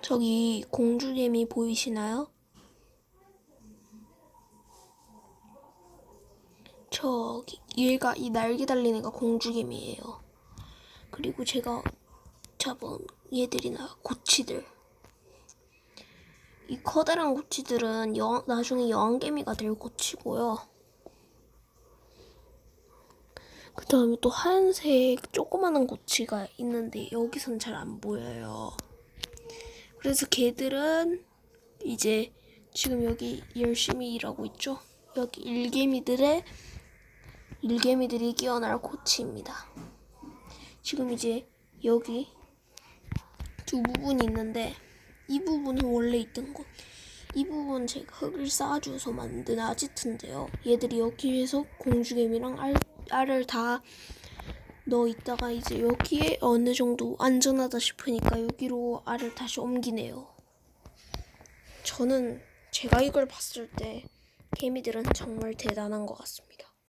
저기 공주개미 보이시나요? 저기 얘가 이 날개 달린 애가 공주개미예요. 그리고 제가 잡은 얘들이나 고치들. 이 커다란 고치들은 여, 나중에 여왕개미가 될 고치고요. 그 다음에 또 하얀색 조그마한 고치가 있는데 여기선 잘 안 보여요. 그래서 걔들은 이제 지금 여기 열심히 일하고 있죠. 여기 일개미들의 일개미들이 깨어날 고치입니다. 지금 이제 여기 두 부분이 있는데 이 부분은 원래 있던 곳. 이 부분 제가 흙을 쌓아줘서 만든 아지트인데요. 얘들이 여기에서 공주개미랑 알, 알을 다 넣어 있다가 이제 여기에 어느 정도 안전하다 싶으니까 여기로 알을 다시 옮기네요. 저는 제가 이걸 봤을 때 개미들은 정말 대단한 것 같습니다.